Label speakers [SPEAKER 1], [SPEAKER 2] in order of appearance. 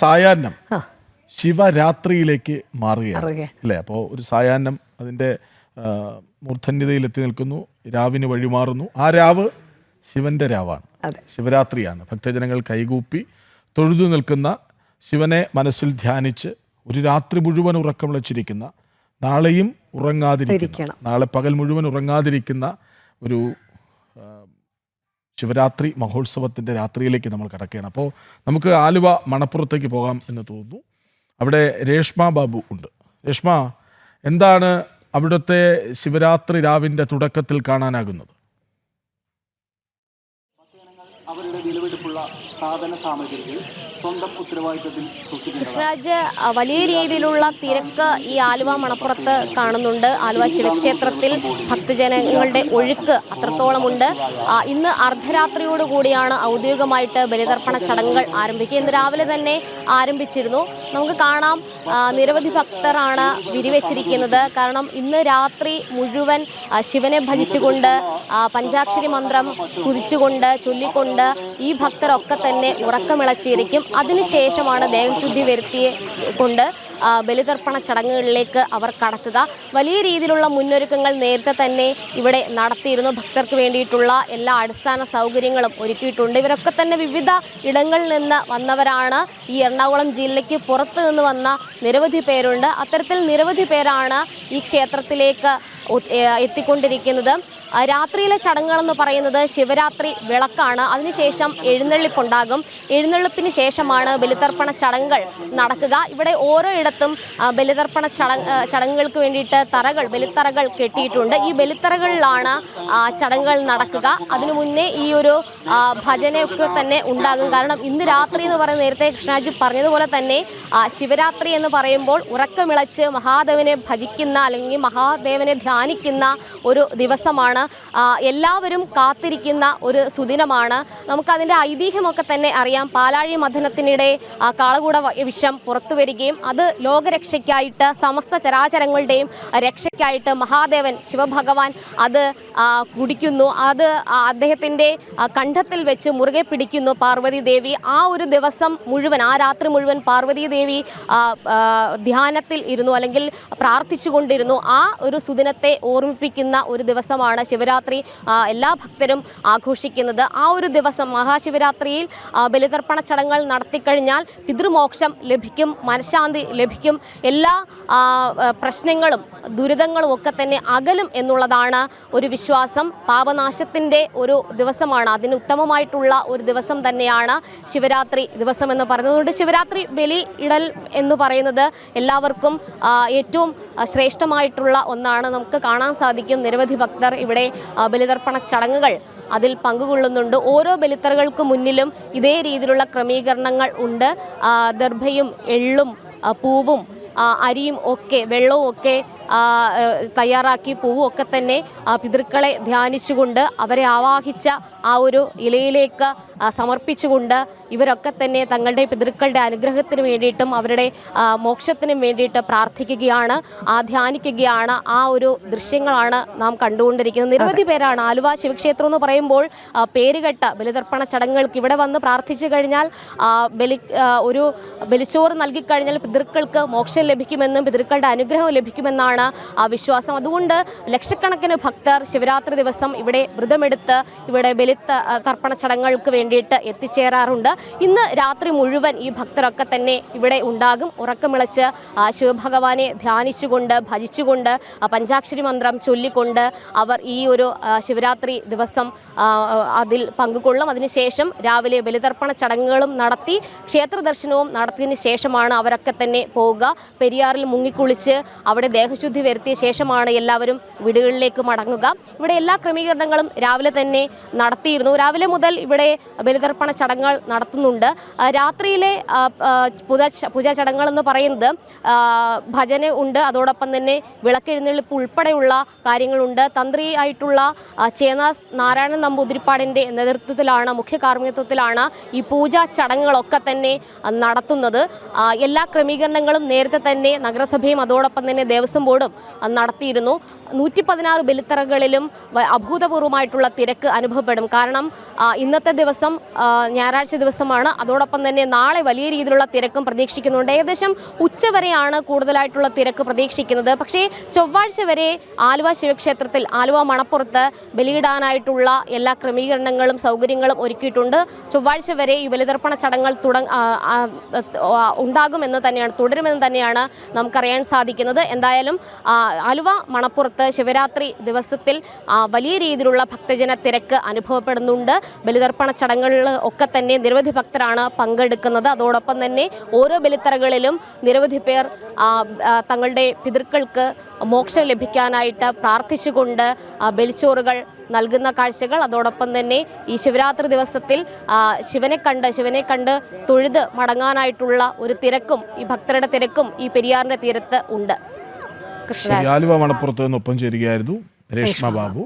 [SPEAKER 1] സായാഹ്നം. ശിവരാത്രിയിലേക്ക് മാറുകയാണ്. അല്ലേ അപ്പോൾ ഒരു സായാഹ്നം അതിന്റെ മൂർധന്യതയിൽ എത്തി നിൽക്കുന്നു രാവിന് വഴിമാറുന്നു ആ രാവ് ശിവന്റെ രാവാണ്. ശിവരാത്രിയാണ് ഭക്തജനങ്ങൾ കൈകൂപ്പി തൊഴുതു നിൽക്കുന്ന ശിവനെ മനസ്സിൽ ധ്യാനിച്ച് ഒരു രാത്രി മുഴുവൻ ഉറക്കം വിളിച്ചിരിക്കുന്ന നാളെയും
[SPEAKER 2] ഉറങ്ങാതിരിക്കണം.
[SPEAKER 1] നാളെ പകൽ മുഴുവൻ ഉറങ്ങാതിരിക്കുന്ന ഒരു ശിവരാത്രി മഹോത്സവത്തിന്റെ രാത്രിയിലേക്ക് നമ്മൾ കിടക്കുകയാണ്. അപ്പോൾ നമുക്ക് ആലുവ മണപ്പുറത്തേക്ക് പോകാം എന്ന് തോന്നുന്നു. അവിടെ രേഷ്മ ബാബു ഉണ്ട്. രേഷ്മ എന്താണ് അവിടുത്തെ ശിവരാത്രി രാവിന്റെ തുടക്കത്തിൽ കാണാനാകുന്നത്?
[SPEAKER 3] അവരുടെ വിലവെടുപ്പുള്ള സാധന സാമഗ്രികൾ സ്വന്തം
[SPEAKER 4] കൃഷ്ണരാജ് വലിയ രീതിയിലുള്ള തിരക്ക് ഈ ആലുവ മണപ്പുറത്ത് കാണുന്നുണ്ട്. ആലുവ ശിവക്ഷേത്രത്തിൽ ഭക്തജനങ്ങളുടെ ഒഴുക്ക് അത്രത്തോളമുണ്ട്. ഇന്ന് അർദ്ധരാത്രിയോടുകൂടിയാണ് ഔദ്യോഗികമായിട്ട് ബലിതർപ്പണ ചടങ്ങുകൾ ആരംഭിക്കുക. ഇന്ന് രാവിലെ തന്നെ ആരംഭിച്ചിരുന്നു. നമുക്ക് കാണാം നിരവധി ഭക്തരാണ് വിരിവെച്ചിരിക്കുന്നത്. കാരണം ഇന്ന് രാത്രി മുഴുവൻ ശിവനെ ഭജിച്ചുകൊണ്ട് പഞ്ചാക്ഷരി മന്ത്രം സ്തുതിച്ചുകൊണ്ട് ചൊല്ലിക്കൊണ്ട് ഈ ഭക്തരൊക്കെ തന്നെ ഉറക്കമിളച്ചിരിക്കും. അതിനുശേഷമാണ് ദേഹശുദ്ധി വരുത്തിയെ കൊണ്ട് ബലിതർപ്പണ ചടങ്ങുകളിലേക്ക് അവർ കടക്കുക. വലിയ രീതിയിലുള്ള മുന്നൊരുക്കങ്ങൾ നേരത്തെ തന്നെ ഇവിടെ നടത്തിയിരുന്നു. ഭക്തർക്ക് വേണ്ടിയിട്ടുള്ള എല്ലാ അടിസ്ഥാന സൗകര്യങ്ങളും ഒരുക്കിയിട്ടുണ്ട്. ഇവരൊക്കെ തന്നെ വിവിധ ഇടങ്ങളിൽ നിന്ന് വന്നവരാണ്. ഈ എറണാകുളം ജില്ലയ്ക്ക് പുറത്ത് നിന്ന് വന്ന നിരവധി പേരുണ്ട്. അത്തരത്തിൽ നിരവധി പേരാണ് ഈ ക്ഷേത്രത്തിലേക്ക് എത്തിക്കൊണ്ടിരിക്കുന്നത്. രാത്രിയിലെ ചടങ്ങുകളെന്ന് പറയുന്നത് ശിവരാത്രി വിളക്കാണ്. അതിനുശേഷം എഴുന്നള്ളിപ്പുണ്ടാകും. എഴുന്നള്ളിപ്പിന് ശേഷമാണ് ബലിതർപ്പണ ചടങ്ങുകൾ നടക്കുക. ഇവിടെ ഓരോ ഇടത്തും ബലിതർപ്പണ ചടങ്ങ് ചടങ്ങുകൾക്ക് വേണ്ടിയിട്ട് തറകൾ ബലിത്തറകൾ കെട്ടിയിട്ടുണ്ട്. ഈ ബലിത്തറകളിലാണ് ചടങ്ങുകൾ നടക്കുക. അതിനു മുന്നേ ഈ ഒരു ഭജനയൊക്കെ തന്നെ ഉണ്ടാകും. കാരണം ഇന്ന് രാത്രി എന്ന് പറയുന്ന നേരത്തെ കൃഷ്ണാജി പറഞ്ഞതുപോലെ തന്നെ ശിവരാത്രി എന്ന് പറയുമ്പോൾ ഉറക്കമിളച്ച് മഹാദേവനെ ഭജിക്കുന്ന അല്ലെങ്കിൽ മഹാദേവനെ ധ്യാനിക്കുന്ന ഒരു ദിവസമാണ് എല്ലാവരും കാത്തിരിക്കുന്ന ഒരു സുദിനമാണ്. നമുക്കതിന്റെ ഐതിഹ്യമൊക്കെ തന്നെ അറിയാം. പാലാഴി മഥനത്തിനിടെ കാളകൂട വിഷം പുറത്തു വരികയും അത് ലോകരക്ഷയ്ക്കായിട്ട് സമസ്ത ചരാചരങ്ങളുടെയും രക്ഷയ്ക്കായിട്ട് മഹാദേവൻ ശിവഭഗവാൻ അത് കുടിക്കുന്നു. അത് അദ്ദേഹത്തിന്റെ കണ്ഠത്തിൽ വെച്ച് മുറുകെ പിടിക്കുന്നു പാർവതി ദേവി. ആ ഒരു ദിവസം മുഴുവൻ ആ രാത്രി മുഴുവൻ പാർവതി ദേവി ധ്യാനത്തിൽ ഇരുന്നു അല്ലെങ്കിൽ പ്രാർത്ഥിച്ചുകൊണ്ടിരുന്നു. ആ ഒരു സുദിനത്തെ ഓർമ്മിപ്പിക്കുന്ന ഒരു ദിവസമാണ് ശിവരാത്രി എല്ലാ ഭക്തരും ആഘോഷിക്കുന്നത്. ആ ഒരു ദിവസം മഹാശിവരാത്രിയിൽ ബലിതർപ്പണ ചടങ്ങുകൾ നടത്തിക്കഴിഞ്ഞാൽ പിതൃമോക്ഷം ലഭിക്കും മനഃശാന്തി ലഭിക്കും. എല്ലാ പ്രശ്നങ്ങളും ദുരിതങ്ങളും ഒക്കെ തന്നെ അകലും എന്നുള്ളതാണ് ഒരു വിശ്വാസം. പാപനാശത്തിന്റെ ഒരു ദിവസമാണ്. അതിന് ഉത്തമമായിട്ടുള്ള ഒരു ദിവസം തന്നെയാണ് ശിവരാത്രി ദിവസം എന്ന് പറയുന്നത്. ശിവരാത്രി ബലി ഇടൽ എന്ന് പറയുന്നത് എല്ലാവർക്കും ഏറ്റവും ശ്രേഷ്ഠമായിട്ടുള്ള ഒന്നാണ്. നമുക്ക് കാണാൻ സാധിക്കും. നിരവധി ഭക്തർ ഇവിടെ ആ, ബലിതർപ്പണ ചടങ്ങുകൾ അതിൽ പങ്കുകൊള്ളുന്നുണ്ട്. ഓരോ ബലിത്തറകൾക്ക് മുന്നിലും ഇതേ രീതിയിലുള്ള ക്രമീകരണങ്ങൾ ഉണ്ട്. ദർഭയും എള്ളും പൂവും അരിയും ഒക്കെ വെള്ളവും ഒക്കെ തയ്യാറാക്കി പൂവൊക്കെ തന്നെ പിതൃക്കളെ ധ്യാനിച്ചുകൊണ്ട് അവരെ ആവാഹിച്ച ആ ഒരു ഇലയിലേക്ക് സമർപ്പിച്ചുകൊണ്ട് ഇവരൊക്കെ തന്നെ തങ്ങളുടെ പിതൃക്കളുടെ അനുഗ്രഹത്തിന് വേണ്ടിയിട്ടും അവരുടെ മോക്ഷത്തിനും വേണ്ടിയിട്ട് പ്രാർത്ഥിക്കുകയാണ് ആ ധ്യാനിക്കുകയാണ്. ആ ഒരു ദൃശ്യങ്ങളാണ് നാം കണ്ടുകൊണ്ടിരിക്കുന്നത്. നിരവധി പേരാണ് ആലുവ ശിവക്ഷേത്രം എന്ന് പറയുമ്പോൾ പേരുകെട്ട ബലിതർപ്പണ ചടങ്ങുകൾക്ക് ഇവിടെ വന്ന് പ്രാർത്ഥിച്ചു കഴിഞ്ഞാൽ ബലി ഒരു ബലിച്ചോറ് നൽകിക്കഴിഞ്ഞാൽ പിതൃക്കൾക്ക് മോക്ഷം ലഭിക്കുമെന്നും പിതൃക്കളുടെ അനുഗ്രഹം ലഭിക്കുമെന്നാണ് ആ വിശ്വാസം. അതുകൊണ്ട് ലക്ഷക്കണക്കിന് ഭക്തർ ശിവരാത്രി ദിവസം ഇവിടെ വ്രതമെടുത്ത് ഇവിടെ ബലിത്ത തർപ്പണ ചടങ്ങുകൾക്ക് വേണ്ടിയിട്ട് എത്തിച്ചേരാറുണ്ട്. ഇന്ന് രാത്രി മുഴുവൻ ഈ ഭക്തരൊക്കെ തന്നെ ഇവിടെ ഉണ്ടാകും. ഉറക്കമിളച്ച് ശിവഭഗവാനെ ധ്യാനിച്ചുകൊണ്ട് ഭജിച്ചുകൊണ്ട് പഞ്ചാക്ഷരി മന്ത്രം ചൊല്ലിക്കൊണ്ട് അവർ ഈ ഒരു ശിവരാത്രി ദിവസം അതിൽ പങ്കുകൊള്ളും. അതിനുശേഷം രാവിലെ ബലിതർപ്പണ ചടങ്ങുകളും നടത്തി ക്ഷേത്ര ദർശനവും നടത്തിയതിന് ശേഷമാണ് അവരൊക്കെ തന്നെ പോവുക. പെരിയാറിൽ മുങ്ങിക്കുളിച്ച് അവിടെ ദേഹശുദ്ധി വരുത്തിയ ശേഷമാണ് എല്ലാവരും വീടുകളിലേക്ക് മടങ്ങുക. ഇവിടെ എല്ലാ ക്രമീകരണങ്ങളും രാവിലെ തന്നെ നടത്തിയിരുന്നു. രാവിലെ മുതൽ ഇവിടെ ബലിതർപ്പണ ചടങ്ങുകൾ നടത്തുന്നുണ്ട്. രാത്രിയിലെ പൂജ പൂജാ ചടങ്ങുകൾ എന്ന് പറയുന്നത് ഭജന ഉണ്ട്. അതോടൊപ്പം തന്നെ വിളക്കെഴുന്നള്ളിപ്പ് ഉൾപ്പെടെയുള്ള കാര്യങ്ങളുണ്ട്. തന്ത്രി ആയിട്ടുള്ള ചേനാസ് നാരായണൻ നമ്പൂതിരിപ്പാടിന്റെ നേതൃത്വത്തിലാണ് മുഖ്യ കാർമ്മികത്വത്തിലാണ് ഈ പൂജാ ചടങ്ങുകളൊക്കെ തന്നെ നടത്തുന്നത്. എല്ലാ ക്രമീകരണങ്ങളും നേരത്തെ തന്നെ നഗരസഭയും അതോടൊപ്പം തന്നെ ദേവസ്വം ആ, നടത്തിയിരുന്നു. നൂറ്റി പതിനാറ് ബലിത്തറകളിലും അഭൂതപൂർവമായിട്ടുള്ള തിരക്ക് അനുഭവപ്പെടും. കാരണം ഇന്നത്തെ ദിവസം ഞായറാഴ്ച ദിവസമാണ്. അതോടൊപ്പം തന്നെ നാളെ വലിയ രീതിയിലുള്ള തിരക്കും പ്രതീക്ഷിക്കുന്നുണ്ട്. ഏകദേശം ഉച്ചവരെയാണ് കൂടുതലായിട്ടുള്ള തിരക്ക് പ്രതീക്ഷിക്കുന്നത്. പക്ഷേ ചൊവ്വാഴ്ച വരെ ആലുവ ശിവക്ഷേത്രത്തിൽ ആലുവ മണപ്പുറത്ത് ബലിയിടാനായിട്ടുള്ള എല്ലാ ക്രമീകരണങ്ങളും സൗകര്യങ്ങളും ഒരുക്കിയിട്ടുണ്ട്. ചൊവ്വാഴ്ച വരെ ഈ ബലിതർപ്പണ ചടങ്ങുകൾ തുടങ്ങ ഉണ്ടാകുമെന്ന് തന്നെയാണ് തുടരുമെന്ന് തന്നെയാണ് നമുക്കറിയാൻ സാധിക്കുന്നത്. എന്തായാലും ആലുവ മണപ്പുറത്ത് ശിവരാത്രി ദിവസത്തിൽ വലിയ രീതിയിലുള്ള ഭക്തജന തിരക്ക് അനുഭവപ്പെടുന്നുണ്ട്. ബലിതർപ്പണ ചടങ്ങുകളിൽ ഒക്കെ തന്നെ നിരവധി ഭക്തരാണ് പങ്കെടുക്കുന്നത്. അതോടൊപ്പം തന്നെ ഓരോ ബലിത്തറകളിലും നിരവധി പേർ തങ്ങളുടെ പിതൃക്കൾക്ക് മോക്ഷം ലഭിക്കാനായിട്ട് പ്രാർത്ഥിച്ചുകൊണ്ട് ബലിച്ചോറുകൾ നൽകുന്ന കാഴ്ചകൾ. അതോടൊപ്പം തന്നെ ഈ ശിവരാത്രി ദിവസത്തിൽ ശിവനെ കണ്ട് ശിവനെ കണ്ട് തൊഴുത് മടങ്ങാനായിട്ടുള്ള ഒരു തിരക്കും ഈ ഭക്തരുടെ തിരക്കും ഈ പെരിയാറിന്റെ തീരത്ത് ഉണ്ട്.
[SPEAKER 1] ആലുവ മണപ്പുറത്ത് നിന്ന് ഒപ്പം ചേരുകയായിരുന്നു രേഷ്മ ബാബു.